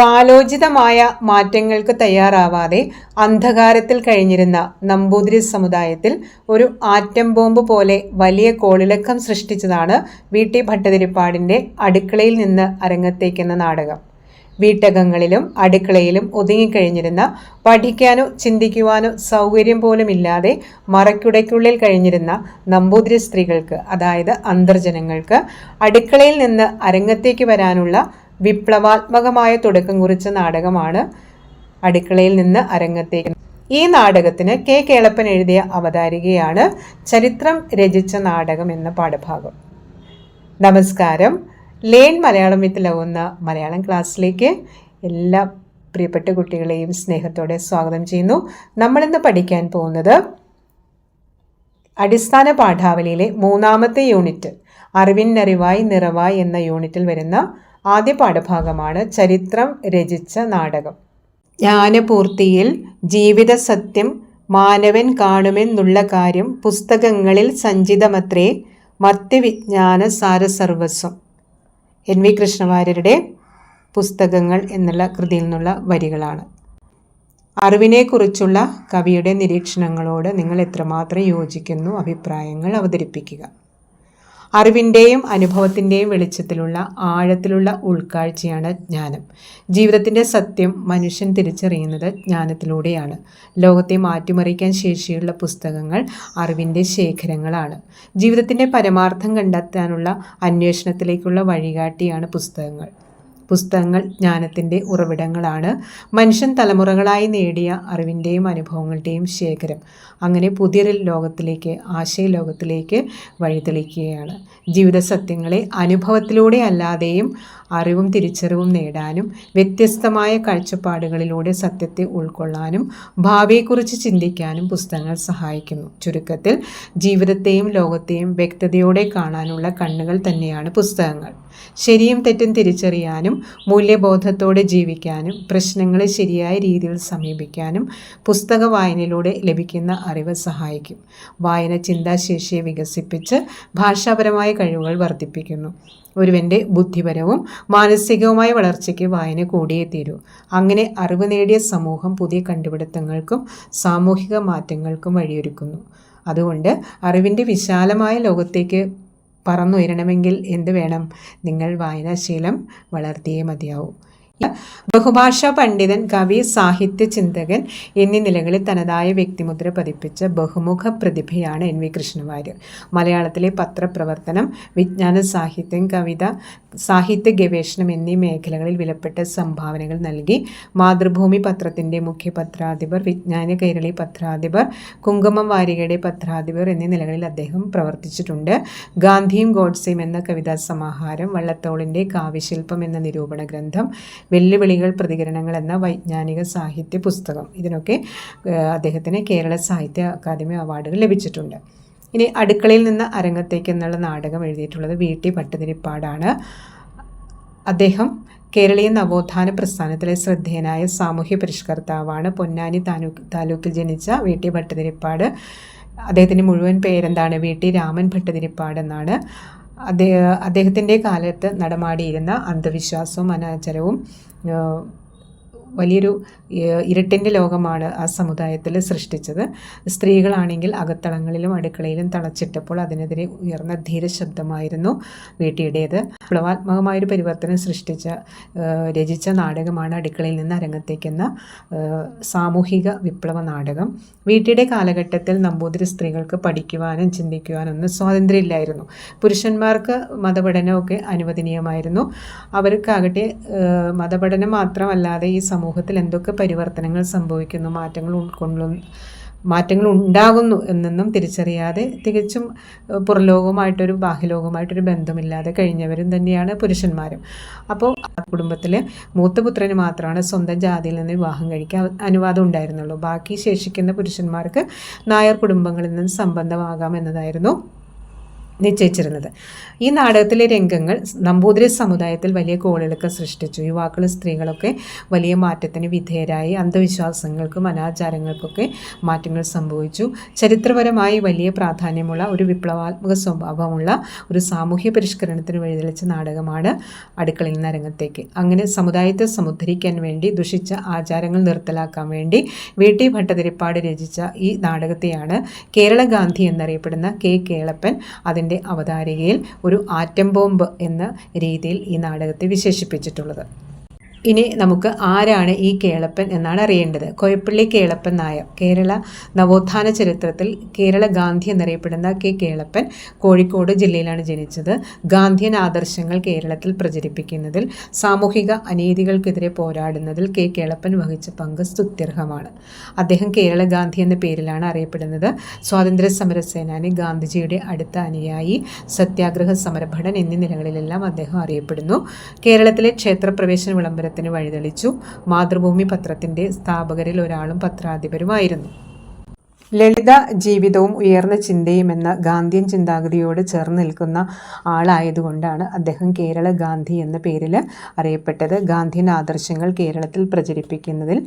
കാലോചിതമായ മാറ്റങ്ങൾക്ക് തയ്യാറാവാതെ അന്ധകാരത്തിൽ കഴിഞ്ഞിരുന്ന നമ്പൂതിരി സമുദായത്തിൽ ഒരു ആറ്റം ബോംബ് പോലെ വലിയ കോളിളക്കം സൃഷ്ടിച്ചതാണ് വി. ടി. ഭട്ടതിരിപ്പാടിന്റെ അടുക്കളയിൽ നിന്ന് അരങ്ങത്തേക്കുന്ന നാടകം. വീട്ടകങ്ങളിലും അടുക്കളയിലും ഒതുങ്ങിക്കഴിഞ്ഞിരുന്ന പഠിക്കാനോ ചിന്തിക്കുവാനോ സൗകര്യം പോലുമില്ലാതെ മറക്കുടയ്ക്കുള്ളിൽ കഴിഞ്ഞിരുന്ന നമ്പൂതിരി സ്ത്രീകൾക്ക് അതായത് അന്തർജനങ്ങൾക്ക് അടുക്കളയിൽ നിന്ന് അരങ്ങത്തേക്ക് വരാനുള്ള വിപ്ലവാത്മകമായ തുടക്കം കുറിച്ച നാടകമാണ് അടുക്കളയിൽ നിന്ന് അരങ്ങത്തേക്ക് ഈ നാടകത്തിന് കെ. കേളപ്പൻ എഴുതിയ അവതാരികയാണ് ചരിത്രം രചിച്ച നാടകം എന്ന പാഠഭാഗം. നമസ്കാരം. ലേൺ മലയാളം വിത്ത് ലവ് എന്ന മലയാളം ക്ലാസ്സിലേക്ക് എല്ലാ പ്രിയപ്പെട്ട കുട്ടികളെയും സ്നേഹത്തോടെ സ്വാഗതം ചെയ്യുന്നു. നമ്മളിന്ന് പഠിക്കാൻ പോകുന്നത് അടിസ്ഥാന പാഠാവലിയിലെ മൂന്നാമത്തെ യൂണിറ്റ് അറിവിനറിവായി നിറവായി എന്ന യൂണിറ്റിൽ വരുന്ന ആദ്യ പാഠഭാഗമാണ് ചരിത്രം രചിച്ച നാടകം. ജ്ഞാനപൂർത്തിയിൽ ജീവിത സത്യം മാനവൻ കാണുമെന്നുള്ള കാര്യം പുസ്തകങ്ങളിൽ സഞ്ചിതമത്രേ മർത്യവിജ്ഞാന സാരസർവസ്വം. എൻ വി കൃഷ്ണവാര്യരുടെ പുസ്തകങ്ങൾ എന്നുള്ള കൃതിയിൽ നിന്നുള്ള വരികളാണ്. അറിവിനെക്കുറിച്ചുള്ള കവിയുടെ നിരീക്ഷണങ്ങളോട് നിങ്ങൾ എത്രമാത്രം യോജിക്കുന്നു അഭിപ്രായങ്ങൾ അവതരിപ്പിക്കുക. അറിവിന്റെയും അനുഭവത്തിന്റെയും വെളിച്ചത്തിലുള്ള ആഴത്തിലുള്ള ഉൾക്കാഴ്ചയാണ് ജ്ഞാനം. ജീവിതത്തിന്റെ സത്യം മനുഷ്യൻ തിരിച്ചറിയുന്നത് ജ്ഞാനത്തിലൂടെയാണ്. ലോകത്തെ മാറ്റിമറിക്കാൻ ശേഷിയുള്ള പുസ്തകങ്ങൾ അറിവിന്റെ ശേഖരങ്ങളാണ്. ജീവിതത്തിന്റെ പരമാർത്ഥം കണ്ടെത്താനുള്ള അന്വേഷണത്തിലേക്കുള്ള വഴികാട്ടിയാണ് പുസ്തകങ്ങൾ. പുസ്തകങ്ങൾ ജ്ഞാനത്തിന്റെ ഉറവിടങ്ങളാണ്. മനുഷ്യൻ തലമുറകളായി നേടിയ അറിവിന്റെയും അനുഭവങ്ങളുടെയും ശേഖരം അങ്ങനെ പുതിയൊരു ലോകത്തിലേക്ക് ആശയ ലോകത്തിലേക്ക് വഴിതെളിക്കുകയാണ്. ജീവിത സത്യങ്ങളെ അനുഭവത്തിലൂടെ അല്ലാതെയും അറിവും തിരിച്ചറിവും നേടാനും വ്യത്യസ്തമായ കാഴ്ചപ്പാടുകളിലൂടെ സത്യത്തെ ഉൾക്കൊള്ളാനും ഭാവിയെക്കുറിച്ച് ചിന്തിക്കാനും പുസ്തകങ്ങൾ സഹായിക്കുന്നു. ചുരുക്കത്തിൽ ജീവിതത്തെയും ലോകത്തെയും വ്യക്തതയോടെ കാണാനുള്ള കണ്ണുകൾ തന്നെയാണ് പുസ്തകങ്ങൾ. ശരിയും തെറ്റും തിരിച്ചറിയാനും മൂല്യബോധത്തോടെ ജീവിക്കാനും പ്രശ്നങ്ങളെ ശരിയായ രീതിയിൽ സമീപിക്കാനും പുസ്തക വായനയിലൂടെ ലഭിക്കുന്ന അറിവ് സഹായിക്കും. വായന ചിന്താശേഷിയെ വികസിപ്പിച്ച് ഭാഷാപരമായ കഴിവുകൾ വർദ്ധിപ്പിക്കുന്നു. ഒരുവന്റെ ബുദ്ധിപരവും മാനസികവുമായ വളർച്ചയ്ക്ക് വായന കൂടിയേ തീരൂ. അങ്ങനെ അറിവ് നേടിയ സമൂഹം പുതിയ കണ്ടുപിടുത്തങ്ങൾക്കും സാമൂഹിക മാറ്റങ്ങൾക്കും വഴിയൊരുക്കുന്നു. അതുകൊണ്ട് അറിവിന്റെ വിശാലമായ ലോകത്തേക്ക് പറന്നുയരണമെങ്കിൽ എന്ത് വേണം? നിങ്ങൾ വായനാശീലം വളർത്തിയേ മതിയാവൂ. ബഹുഭാഷാ പണ്ഡിതൻ കവി സാഹിത്യ ചിന്തകൻ എന്നീ നിലകളിൽ തനതായ വ്യക്തിമുദ്ര പതിപ്പിച്ച ബഹുമുഖ പ്രതിഭയാണ് എൻ വി കൃഷ്ണവാര്യർ. മലയാളത്തിലെ പത്രപ്രവർത്തനം വിജ്ഞാന സാഹിത്യം കവിത സാഹിത്യ ഗവേഷണം എന്നീ മേഖലകളിൽ വിലപ്പെട്ട സംഭാവനകൾ നൽകി മാതൃഭൂമി പത്രത്തിന്റെ മുഖ്യ പത്രാധിപർ വിജ്ഞാന കൈരളി പത്രാധിപർ കുങ്കുമം വാരികയുടെ പത്രാധിപർ എന്നീ നിലകളിൽ അദ്ദേഹം പ്രവർത്തിച്ചിട്ടുണ്ട്. ഗാന്ധിയും ഗോഡ്സെയും എന്ന കവിതാ സമാഹാരം വള്ളത്തോളിന്റെ കാവ്യശില്പം എന്ന നിരൂപണ ഗ്രന്ഥം വെല്ലുവിളികൾ പ്രതികരണങ്ങൾ എന്ന വൈജ്ഞാനിക സാഹിത്യ പുസ്തകം. ഇതിനൊക്കെ അദ്ദേഹത്തിന് കേരള സാഹിത്യ അക്കാദമി അവാർഡുകൾ ലഭിച്ചിട്ടുണ്ട്. ഇനി അടുക്കളയിൽ നിന്ന് അരങ്ങത്തേക്ക് എന്നുള്ള നാടകം എഴുതിയിട്ടുള്ളത് വി. ടി. ഭട്ടതിരിപ്പാടാണ്. അദ്ദേഹം കേരളീയ നവോത്ഥാന പ്രസ്ഥാനത്തിലെ ശ്രദ്ധേയനായ സാമൂഹ്യ പരിഷ്കർത്താവാണ്. പൊന്നാനി താലൂക്ക് താലൂക്കിൽ ജനിച്ച വി. ടി. ഭട്ടതിരിപ്പാട്. അദ്ദേഹത്തിന്റെ മുഴുവൻ പേരെന്താണ്? വി. ടി. രാമൻ ഭട്ടതിരിപ്പാട് എന്നാണ് അദ്ദേഹം അദ്ദേഹത്തിന്റെ കാലത്ത് നടമാടിയിരുന്ന അന്ധവിശ്വാസവും അനാചരവും വലിയൊരു ഇരുട്ടിന്റെ ലോകമാണ് ആ സമുദായത്തിൽ സൃഷ്ടിച്ചത്. സ്ത്രീകളാണെങ്കിൽ അകത്തളങ്ങളിലും അടുക്കളയിലും തളച്ചിട്ടപ്പോൾ അതിനെതിരെ ഉയർന്ന ധീര ശബ്ദമായിരുന്നു വീട്ടിയുടേത്. വിപ്ലവാത്മകമായൊരു പരിവർത്തനം സൃഷ്ടിച്ച രചിച്ച നാടകമാണ് അടുക്കളയിൽ നിന്ന് അരങ്ങത്തേക്കെന്ന സാമൂഹിക വിപ്ലവ നാടകം. വീട്ടിയുടെ കാലഘട്ടത്തിൽ നമ്പൂതിരി സ്ത്രീകൾക്ക് പഠിക്കുവാനും ചിന്തിക്കുവാനും ഒന്നും സ്വാതന്ത്ര്യമില്ലായിരുന്നു. പുരുഷന്മാർക്ക് മതപഠനമൊക്കെ അനുവദനീയമായിരുന്നു. അവർക്കാകട്ടെ മതപഠനം മാത്രമല്ലാതെ ഈ സമൂഹത്തിൽ എന്തൊക്കെ പരിവർത്തനങ്ങൾ സംഭവിക്കുന്നു മാറ്റങ്ങൾ ഉൾക്കൊള്ളുന്നു മാറ്റങ്ങൾ ഉണ്ടാകുന്നു എന്നൊന്നും തിരിച്ചറിയാതെ തികച്ചും പുറലോകവുമായിട്ടൊരു ബാഹ്യലോകവുമായിട്ടൊരു ബന്ധമില്ലാതെ കഴിഞ്ഞവരും തന്നെയാണ് പുരുഷന്മാരും. അപ്പോൾ ആ കുടുംബത്തിൽ മൂത്തപുത്രന് മാത്രമാണ് സ്വന്തം ജാതിയിൽ നിന്ന് വിവാഹം കഴിക്കാൻ അനുവാദം ഉണ്ടായിരുന്നുള്ളൂ. ബാക്കി ശേഷിക്കുന്ന പുരുഷന്മാർക്ക് നായർ കുടുംബങ്ങളിൽ നിന്ന് സംബന്ധമാകാം എന്നതായിരുന്നു നിശ്ചയിച്ചിരുന്നത്. ഈ നാടകത്തിലെ രംഗങ്ങൾ നമ്പൂതിരി സമുദായത്തിൽ വലിയ കോളുകളൊക്കെ സൃഷ്ടിച്ചു. യുവാക്കളും സ്ത്രീകളൊക്കെ വലിയ മാറ്റത്തിന് വിധേയരായി. അന്ധവിശ്വാസങ്ങൾക്കും അനാചാരങ്ങൾക്കൊക്കെ മാറ്റങ്ങൾ സംഭവിച്ചു. ചരിത്രപരമായി വലിയ പ്രാധാന്യമുള്ള ഒരു വിപ്ലവാത്മക സ്വഭാവമുള്ള ഒരു സാമൂഹ്യ പരിഷ്കരണത്തിന് വഴിതെളിച്ച നാടകമാണ് അടുക്കളയിൽ നിന്ന് രംഗത്തേക്ക് അങ്ങനെ സമുദായത്തെ സമുദ്ധരിക്കാൻ വേണ്ടി ദുഷിച്ച ആചാരങ്ങൾ നിർത്തലാക്കാൻ വേണ്ടി വി. ടി. ഭട്ടതിരിപ്പാട് രചിച്ച ഈ നാടകത്തെയാണ് കേരള ഗാന്ധി എന്നറിയപ്പെടുന്ന കെ. കേളപ്പൻ അതിന്റെ അവതാരികയിൽ ഒരു ആറ്റം ബോംബ് എന്ന രീതിയിൽ ഈ നാടകത്തെ വിശേഷിപ്പിച്ചിട്ടുള്ളത്. ഇനി നമുക്ക് ആരാണ് ഈ കേളപ്പൻ എന്നാണ് അറിയേണ്ടത്. കോയപ്പള്ളി കേളപ്പൻ നായർ കേരള നവോത്ഥാന ചരിത്രത്തിൽ കേരള ഗാന്ധി എന്നറിയപ്പെടുന്ന കെ കേളപ്പൻ കോഴിക്കോട് ജില്ലയിലാണ് ജനിച്ചത്. ഗാന്ധിയൻ ആദർശങ്ങൾ കേരളത്തിൽ പ്രചരിപ്പിക്കുന്നതിൽ സാമൂഹിക അനീതികൾക്കെതിരെ പോരാടുന്നതിൽ കെ കേളപ്പൻ വഹിച്ച പങ്ക് സ്തുത്യർഹമാണ്. അദ്ദേഹം കേരള ഗാന്ധി എന്ന പേരിലാണ് അറിയപ്പെടുന്നത്. സ്വാതന്ത്ര്യ സമര സേനാനി ഗാന്ധിജിയുടെ അടുത്ത അനുയായി സത്യാഗ്രഹ സമരഭടൻ എന്നീ നിലകളിലെല്ലാം അദ്ദേഹം അറിയപ്പെടുന്നു. കേരളത്തിലെ ക്ഷേത്രപ്രവേശന വിളംബരം സമരത്തിന് വഴിതെളിച്ചു. മാതൃഭൂമി പത്രത്തിന്റെ സ്ഥാപകരിൽ ഒരാളും പത്രാധിപരുമായിരുന്നു. ലളിത ജീവിതവും ഉയർന്ന ചിന്തയും എന്ന ഗാന്ധിയൻ ചിന്താഗതിയോട് ചേർന്ന് നിൽക്കുന്ന ആളായതുകൊണ്ടാണ് അദ്ദേഹം കേരള ഗാന്ധി എന്ന പേരിൽ അറിയപ്പെട്ടത്. ഗാന്ധിയൻ ആദർശങ്ങൾ കേരളത്തിൽ പ്രചരിപ്പിക്കുന്നതിൽ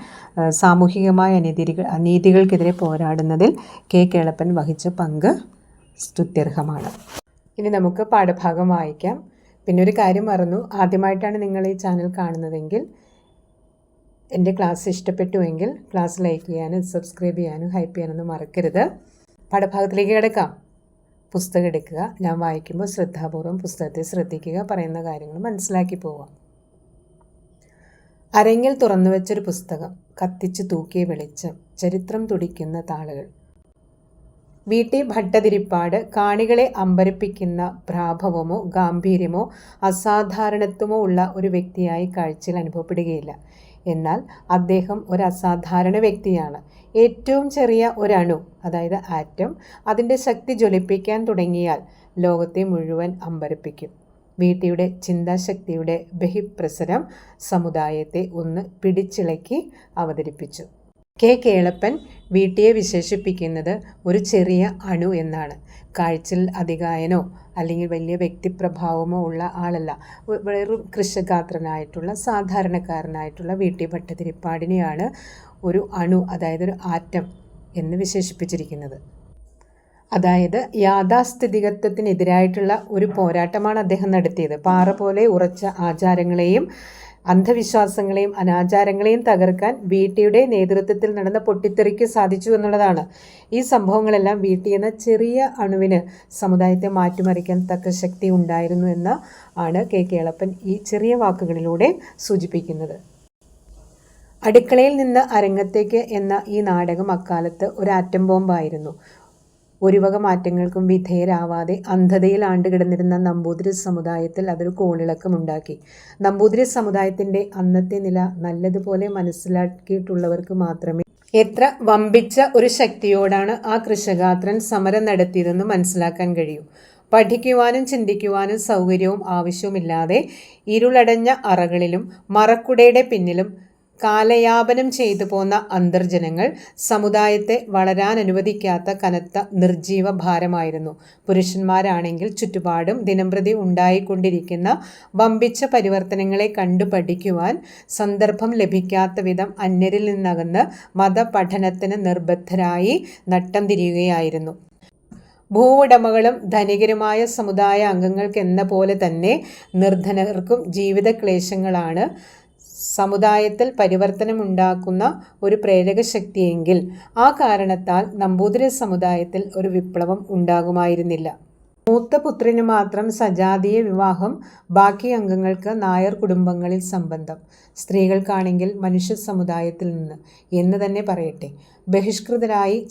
സാമൂഹികമായ അനീതികൾ അനീതികൾക്കെതിരെ പോരാടുന്നതിൽ കെ. കേളപ്പൻ വഹിച്ച പങ്ക് സ്തുത്യർഹമാണ്. ഇനി നമുക്ക് പാഠഭാഗം വായിക്കാം. പിന്നെ ഒരു കാര്യം മറന്നു. ആദ്യമായിട്ടാണ് നിങ്ങൾ ഈ ചാനൽ കാണുന്നതെങ്കിൽ എന്റെ ക്ലാസ് ഇഷ്ടപ്പെട്ടുവെങ്കിൽ ക്ലാസ് ലൈക്ക് ചെയ്യാനും സബ്സ്ക്രൈബ് ചെയ്യാനും ഹൈപ്പ് ചെയ്യാനൊന്നും മറക്കരുത്. പാഠഭാഗത്തിലേക്ക് കിടക്കാം. പുസ്തകം എടുക്കുക. ഞാൻ വായിക്കുമ്പോൾ ശ്രദ്ധാപൂർവം പുസ്തകത്തെ ശ്രദ്ധിക്കുക പറയുന്ന കാര്യങ്ങൾ മനസ്സിലാക്കി പോവാം അരങ്ങിൽ തുറന്നു വെച്ചൊരു പുസ്തകം കത്തിച്ച് തൂക്കിയ വെളിച്ചം ചരിത്രം തുടിക്കുന്ന താളുകൾ വി ടി ഭട്ടതിരിപ്പാട് കാണികളെ അമ്പരപ്പിക്കുന്ന പ്രാഭവമോ ഗാംഭീര്യമോ അസാധാരണത്വമോ ഉള്ള ഒരു വ്യക്തിയായി കാഴ്ചയിൽ അനുഭവപ്പെടുകയില്ല. എന്നാൽ അദ്ദേഹം ഒരു അസാധാരണ വ്യക്തിയാണ്. ഏറ്റവും ചെറിയ ഒരണു അതായത് ആറ്റം അതിന്റെ ശക്തി ജ്വലിപ്പിക്കാൻ തുടങ്ങിയാൽ ലോകത്തെ മുഴുവൻ അമ്പരപ്പിക്കും. വീട്ടിയുടെ ചിന്താശക്തിയുടെ ബഹിപ്രസരം സമുദായത്തെ ഒന്ന് പിടിച്ചിളക്കി അവതരിപ്പിച്ചു. കെ. കേളപ്പൻ വീട്ടിയെ വിശേഷിപ്പിക്കുന്നത് ഒരു ചെറിയ അണു എന്നാണ്. കാഴ്ചയിൽ അധികായനോ അല്ലെങ്കിൽ വലിയ വ്യക്തിപ്രഭാവമോ ഉള്ള ആളല്ല. വെറും കൃഷിഗാത്രനായിട്ടുള്ള സാധാരണക്കാരനായിട്ടുള്ള വീട്ടി ഭട്ടതിരിപ്പാടിനെയാണ് ഒരു അണു അതായത് ഒരു ആറ്റം എന്ന് വിശേഷിപ്പിച്ചിരിക്കുന്നത്. അതായത് യാഥാസ്ഥിതികത്വത്തിനെതിരായിട്ടുള്ള ഒരു പോരാട്ടമാണ് അദ്ദേഹം നടത്തിയത്. പാറ പോലെ ഉറച്ച ആചാരങ്ങളെയും അന്ധവിശ്വാസങ്ങളെയും അനാചാരങ്ങളെയും തകർക്കാൻ വീട്ടിയുടെ നേതൃത്വത്തിൽ നടന്ന പൊട്ടിത്തെറിക്ക് സാധിച്ചു എന്നുള്ളതാണ്. ഈ സംഭവങ്ങളെല്ലാം വീട്ടി എന്ന ചെറിയ അണുവിന് സമുദായത്തെ മാറ്റിമറിക്കാൻ തക്ക ശക്തി ഉണ്ടായിരുന്നു എന്ന് ആണ് കെ. കേളപ്പൻ ഈ ചെറിയ വാക്കുകളിലൂടെ സൂചിപ്പിക്കുന്നത്. അടുക്കളയിൽ നിന്ന് അരങ്ങത്തേക്ക് എന്ന ഈ നാടകം അക്കാലത്ത് ഒരു ആറ്റം ബോംബായിരുന്നു. ഒരു വക മാറ്റങ്ങൾക്കും വിധേയരാവാതെ അന്ധതയിൽ ആണ്ടുകിടന്നിരുന്ന നമ്പൂതിരി സമുദായത്തിൽ അതൊരു കോളിളക്കമുണ്ടാക്കി നമ്പൂതിരി സമുദായത്തിന്റെ അന്നത്തെ നില നല്ലതുപോലെ മനസ്സിലാക്കിയിട്ടുള്ളവർക്ക് മാത്രമേ എത്ര വമ്പിച്ച ഒരു ശക്തിയോടാണ് ആ കൃഷഗാത്രൻ സമരം നടത്തിയതെന്ന് മനസ്സിലാക്കാൻ കഴിയൂ. പഠിക്കുവാനും ചിന്തിക്കുവാനും സൗകര്യവും ആവശ്യവുമില്ലാതെ ഇരുളടഞ്ഞ അറകളിലും മറക്കുടയുടെ പിന്നിലും കാലയാപനം ചെയ്തു പോന്ന അന്തർജനങ്ങൾ സമുദായത്തെ വളരാൻ അനുവദിക്കാത്ത കനത്ത നിർജീവ ഭാരമായിരുന്നു. പുരുഷന്മാരാണെങ്കിൽ ചുറ്റുപാടും ദിനംപ്രതി ഉണ്ടായിക്കൊണ്ടിരിക്കുന്ന വമ്പിച്ച പരിവർത്തനങ്ങളെ കണ്ടു പഠിക്കുവാൻ സന്ദർഭം ലഭിക്കാത്ത വിധം അന്യരിൽ നിന്നകന്ന് മതപഠനത്തിന് നിർബദ്ധരായി നട്ടം തിരിയുകയായിരുന്നു ഭൂവുടമകളും ധനികരുമായ സമുദായ അംഗങ്ങൾക്കെന്ന പോലെ തന്നെ നിർധനർക്കും ജീവിത ക്ലേശങ്ങളാണ് സമുദായത്തിൽ പരിവർത്തനമുണ്ടാക്കുന്ന ഒരു പ്രേരക ശക്തിയെങ്കിൽ ആ കാരണത്താൽ നമ്പൂതിരി സമുദായത്തിൽ ഒരു വിപ്ലവം ഉണ്ടാകുമായിരുന്നില്ല. മൂത്ത പുത്രന് മാത്രം സജാതീയ വിവാഹം ബാക്കി അംഗങ്ങൾക്ക് നായർ കുടുംബങ്ങളിൽ സംബന്ധം സ്ത്രീകൾക്കാണെങ്കിൽ മനുഷ്യ സമുദായത്തിൽ നിന്ന് എന്ന് തന്നെ പറയട്ടെ. ബഹിഷ്കൃതരായി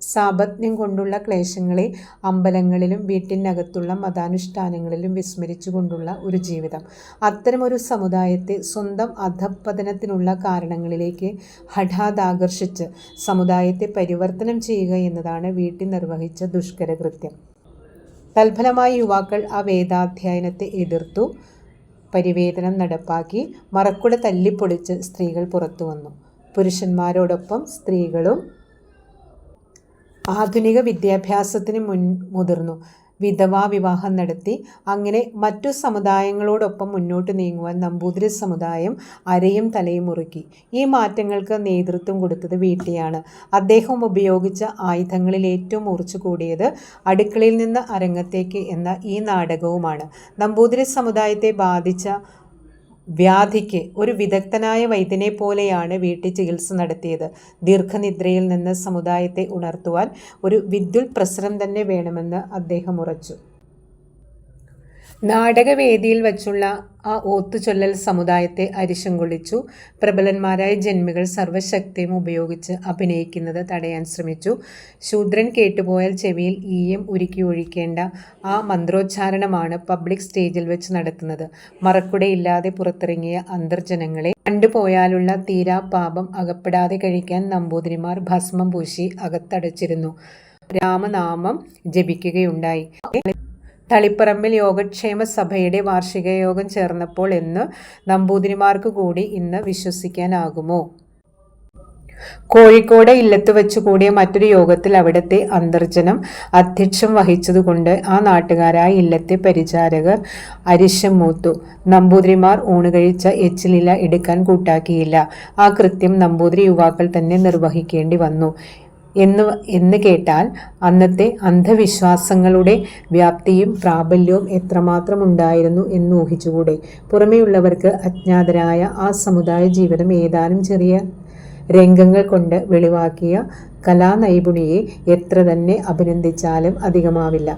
സാപത്യം കൊണ്ടുള്ള ക്ലേശങ്ങളെ അമ്പലങ്ങളിലും വീട്ടിനകത്തുള്ള മതാനുഷ്ഠാനങ്ങളിലും വിസ്മരിച്ചു കൊണ്ടുള്ള ഒരു ജീവിതം. അത്തരമൊരു സമുദായത്തെ സ്വന്തം അധപ്പതനത്തിനുള്ള കാരണങ്ങളിലേക്ക് ഹഠാത് ആകർഷിച്ച് സമുദായത്തെ പരിവർത്തനം ചെയ്യുക എന്നതാണ് വീട്ടിൽ നിർവഹിച്ച ദുഷ്കര കൃത്യം തൽഫലമായി യുവാക്കൾ ആ വേദാധ്യയനത്തെ എതിർത്തു പരിവേദനം നടപ്പാക്കി മറക്കുട തല്ലിപ്പൊളിച്ച് സ്ത്രീകൾ പുറത്തു വന്നു. പുരുഷന്മാരോടൊപ്പം സ്ത്രീകളും ആധുനിക വിദ്യാഭ്യാസത്തിന് മുൻ മുതിർന്നു. വിധവാ വിവാഹം നടത്തി അങ്ങനെ മറ്റു സമുദായങ്ങളോടൊപ്പം മുന്നോട്ട് നീങ്ങുവാൻ നമ്പൂതിരി സമുദായം അരയും തലയും മുറുക്കി. ഈ മാറ്റങ്ങൾക്ക് നേതൃത്വം കൊടുത്തത് വീട്ടിയാണ്. അദ്ദേഹം ഉപയോഗിച്ച ആയുധങ്ങളിൽ ഏറ്റവും മുറിച്ചു കൂടിയത് അടുക്കളയിൽ നിന്ന് അരങ്ങത്തേക്ക് എന്ന ഈ നാടകവുമാണ്. നമ്പൂതിരി സമുദായത്തെ ബാധിച്ച വ്യാധിക്ക് ഒരു വിദഗ്ധനായ വൈദ്യനെ പോലെയാണ് വീട്ടിൽ ചികിത്സ നടത്തിയത്. ദീർഘനിദ്രയിൽ നിന്ന് സമുദായത്തെ ഉണർത്തുവാൻ ഒരു വിദ്യുൽ പ്രസരം തന്നെ വേണമെന്ന് അദ്ദേഹം ഉറച്ചു. നാടകവേദിയിൽ വച്ചുള്ള ആ ഓത്തുചൊല്ലൽ സമുദായത്തെ അരിശം കൊള്ളിച്ചു പ്രബലന്മാരായ ജന്മികൾ സർവശക്തിയും ഉപയോഗിച്ച് അഭിനയിക്കുന്നത് തടയാൻ ശ്രമിച്ചു. ശൂദ്രൻ കേട്ടുപോയാൽ ചെവിയിൽ ഈയം ഉരുക്കി ഒഴിക്കേണ്ട ആ മന്ത്രോച്ചാരണമാണ് പബ്ലിക് സ്റ്റേജിൽ വെച്ച് നടത്തുന്നത്. മറക്കുടയില്ലാതെ പുറത്തിറങ്ങിയ അന്തർജനങ്ങളെ കണ്ടുപോയാലുള്ള തീരാ പാപം അകപ്പെടാതെ കഴിക്കാൻ നമ്പൂതിരിമാർ ഭസ്മം പൂശി അകത്തടച്ചിരുന്നു. രാമനാമം ജപിക്കുകയുണ്ടായി. തളിപ്പറമ്പിൽ യോഗക്ഷേമ സഭയുടെ വാർഷിക യോഗം ചേർന്നപ്പോൾ എന്ന് നമ്പൂതിരിമാർക്ക് കൂടി ഇന്ന് വിശ്വസിക്കാനാകുമോ? കോഴിക്കോട് ഇല്ലത്ത് വെച്ച് കൂടിയ മറ്റൊരു യോഗത്തിൽ അവിടുത്തെ അന്തർജനം അധ്യക്ഷം വഹിച്ചതുകൊണ്ട് ആ നാട്ടുകാരായ ഇല്ലത്തെ പരിചാരകർ അരിശം മൂത്തു നമ്പൂതിരിമാർ ഊണുകഴിച്ച എച്ചിലില എടുക്കാൻ കൂട്ടാക്കിയില്ല. ആ കൃത്യം നമ്പൂതിരി യുവാക്കൾ തന്നെ നിർവഹിക്കേണ്ടി വന്നു. എന്ന് എന്ന് കേട്ടാൽ അന്നത്തെ അന്ധവിശ്വാസങ്ങളുടെ വ്യാപ്തിയും പ്രാബല്യവും എത്രമാത്രം ഉണ്ടായിരുന്നു എന്ന് ഊഹിച്ചുകൂടെ? പുറമെയുള്ളവർക്ക് അജ്ഞാതരായ ആ സമുദായ ജീവിതം ഏതാനും ചെറിയ രംഗങ്ങൾ കൊണ്ട് വെളിവാക്കിയ കലാനൈപുണിയെ എത്ര തന്നെ അഭിനന്ദിച്ചാലും അധികമാവില്ല.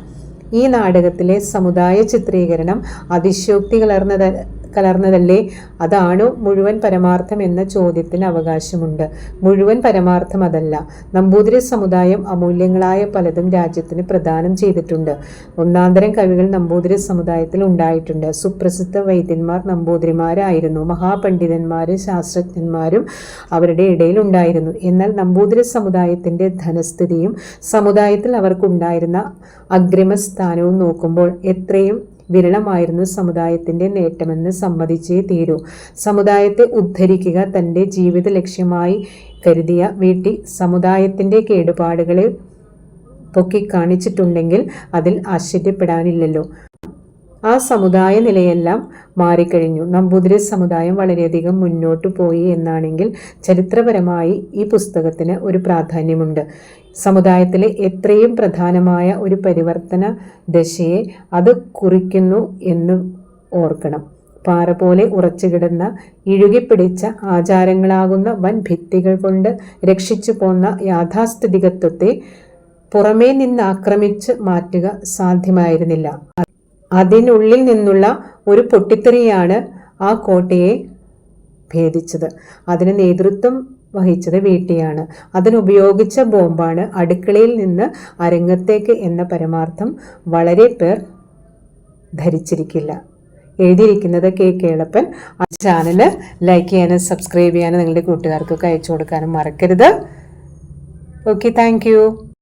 ഈ നാടകത്തിലെ സമുദായ ചിത്രീകരണം അതിശോക്തി കലർന്നത് കലർന്നതല്ലേ? അതാണോ മുഴുവൻ പരമാർത്ഥം എന്ന ചോദ്യത്തിന് അവകാശമുണ്ട്. മുഴുവൻ പരമാർത്ഥം അതല്ല. നമ്പൂതിരി സമുദായം അമൂല്യങ്ങളായ പലതും രാജ്യത്തിന് പ്രദാനം ചെയ്തിട്ടുണ്ട്. ഒന്നാന്തരം കവികൾ നമ്പൂതിരി സമുദായത്തിൽ ഉണ്ടായിട്ടുണ്ട്. സുപ്രസിദ്ധ വൈദ്യന്മാർ നമ്പൂതിരിമാരായിരുന്നു. മഹാപണ്ഡിതന്മാരും ശാസ്ത്രജ്ഞന്മാരും അവരുടെ ഇടയിൽ ഉണ്ടായിരുന്നു. എന്നാൽ നമ്പൂതിരി സമുദായത്തിന്റെ ധനസ്ഥിതിയും സമുദായത്തിൽ അവർക്കുണ്ടായിരുന്ന അഗ്രിമസ്ഥാനവും നോക്കുമ്പോൾ എത്രയും വിരളമായിരുന്നു സമുദായത്തിന്റെ നേട്ടമെന്ന് സമ്മതിച്ചേ തീരൂ. സമുദായത്തെ ഉദ്ധരിക്കുക തന്റെ ജീവിത ലക്ഷ്യമായി കരുതിയ വീട്ടിൽ സമുദായത്തിന്റെ കേടുപാടുകളെ പൊക്കിക്കാണിച്ചിട്ടുണ്ടെങ്കിൽ അതിൽ ആശ്ചര്യപ്പെടാനില്ലല്ലോ. ആ സമുദായ നിലയെല്ലാം മാറിക്കഴിഞ്ഞു. നമ്പൂതിരി സമുദായം വളരെയധികം മുന്നോട്ട് പോയി എന്നാണെങ്കിൽ ചരിത്രപരമായി ഈ പുസ്തകത്തിന് ഒരു പ്രാധാന്യമുണ്ട്. സമുദായത്തിലെ എത്രയും പ്രധാനമായ ഒരു പരിവർത്തന ദശയെ അത് കുറിക്കുന്നു എന്ന് ഓർക്കണം. പാറ പോലെ ഉറച്ചുകിടന്ന ഇഴുകിപ്പിടിച്ച ആചാരങ്ങളാകുന്ന വൻ ഭിത്തികൾ കൊണ്ട് രക്ഷിച്ചു പോന്ന യാഥാസ്ഥിതികത്വത്തെ പുറമേ നിന്ന് ആക്രമിച്ച് മാറ്റുക സാധ്യമായിരുന്നില്ല. അതിനുള്ളിൽ നിന്നുള്ള ഒരു പൊട്ടിത്തെറിയാണ് ആ കോട്ടയെ ഭേദിച്ചത്. അതിന് നേതൃത്വം വഹിച്ചത് വീട്ടിയാണ്. അതിനുപയോഗിച്ച ബോംബാണ് അടുക്കളയിൽ നിന്ന് അരങ്ങത്തേക്ക് എന്ന പരമാർത്ഥം വളരെ പേർ ധരിച്ചിരിക്കില്ല. എഴുതിയിരിക്കുന്നത് കെ. കേളപ്പൻ. ആ ചാനൽ ലൈക്ക് ചെയ്യാനും സബ്സ്ക്രൈബ് ചെയ്യാനും നിങ്ങളുടെ കൂട്ടുകാർക്കൊക്കെ അയച്ചു കൊടുക്കാനും മറക്കരുത്. Okay thank